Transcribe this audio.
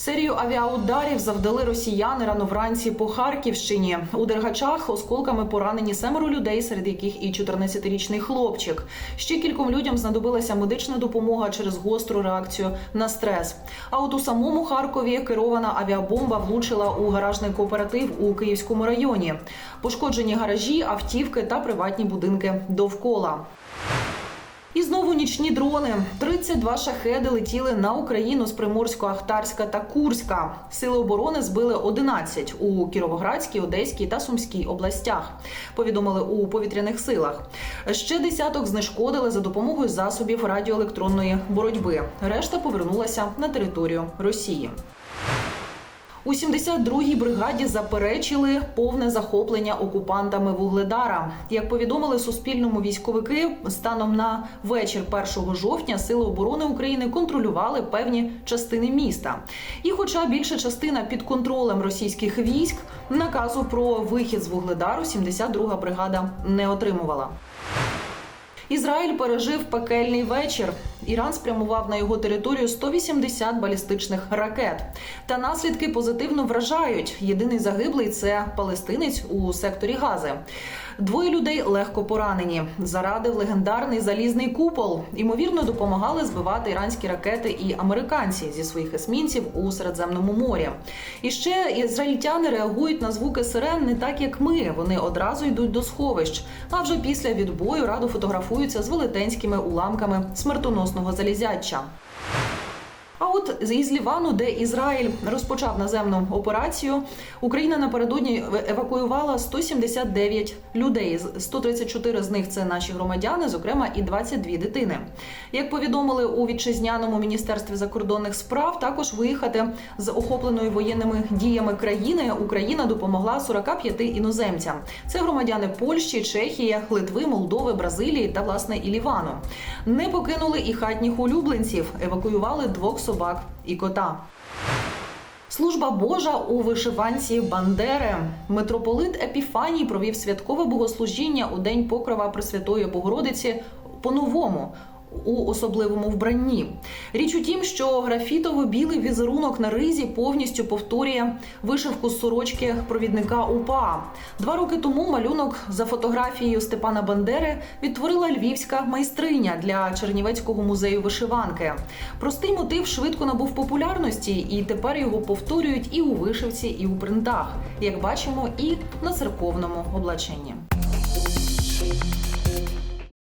Серію авіаударів завдали росіяни рано вранці по Харківщині. У Дергачах осколками поранені семеро людей, серед яких і 14-річний хлопчик. Ще кільком людям знадобилася медична допомога через гостру реакцію на стрес. А от у самому Харкові керована авіабомба влучила у гаражний кооператив у Київському районі. Пошкоджені гаражі, автівки та приватні будинки довкола. І знову нічні дрони. 32 шахеди летіли на Україну з Приморсько-Ахтарська та Курська. Сили оборони збили 11 у Кіровоградській, Одеській та Сумській областях. Повідомили у повітряних силах. Ще десяток знешкодили за допомогою засобів радіоелектронної боротьби. Решта повернулася на територію Росії. У 72-й бригаді заперечили повне захоплення окупантами Вугледара. Як повідомили Суспільному військовики, станом на вечір 1 жовтня сили оборони України контролювали певні частини міста. І, хоча більша частина під контролем російських військ, наказу про вихід з Вугледару 72-га бригада не отримувала. Ізраїль пережив пекельний вечір. Іран спрямував на його територію 180 балістичних ракет. Та наслідки позитивно вражають. Єдиний загиблий це палестинець у секторі Гази. Двоє людей легко поранені. Зарадив легендарний залізний купол. Ймовірно, допомагали збивати іранські ракети і американці зі своїх есмінців у Середземному морі. І ще ізраїльтяни реагують на звуки сирен не так, як ми. Вони одразу йдуть до сховищ. А вже після відбою радо фотографуються з велетенськими уламками смертоносного залізяча. А от із Лівану, де Ізраїль розпочав наземну операцію, Україна напередодні евакуювала 179 людей. 134 з них це наші громадяни, зокрема і 22 дитини. Як повідомили у вітчизняному міністерстві закордонних справ, також виїхати з охопленої воєнними діями країни Україна допомогла 45 іноземцям. Це громадяни Польщі, Чехії, Литви, Молдови, Бразилії та власне і Лівану. Не покинули і хатніх улюбленців, евакуювали двох собак і кота. Служба Божа у вишиванці Бандери. Митрополит Епіфаній провів святкове богослужіння у день покрова Пресвятої Богородиці по-новому. У особливому вбранні річ у тім, що графітово-білий візерунок на ризі повністю повторює вишивку з сорочки провідника УПА. Два роки тому малюнок за фотографією Степана Бандери відтворила львівська майстриня для Чернівецького музею вишиванки. Простий мотив швидко набув популярності, і тепер його повторюють і у вишивці, і у принтах, як бачимо, і на церковному облаченні.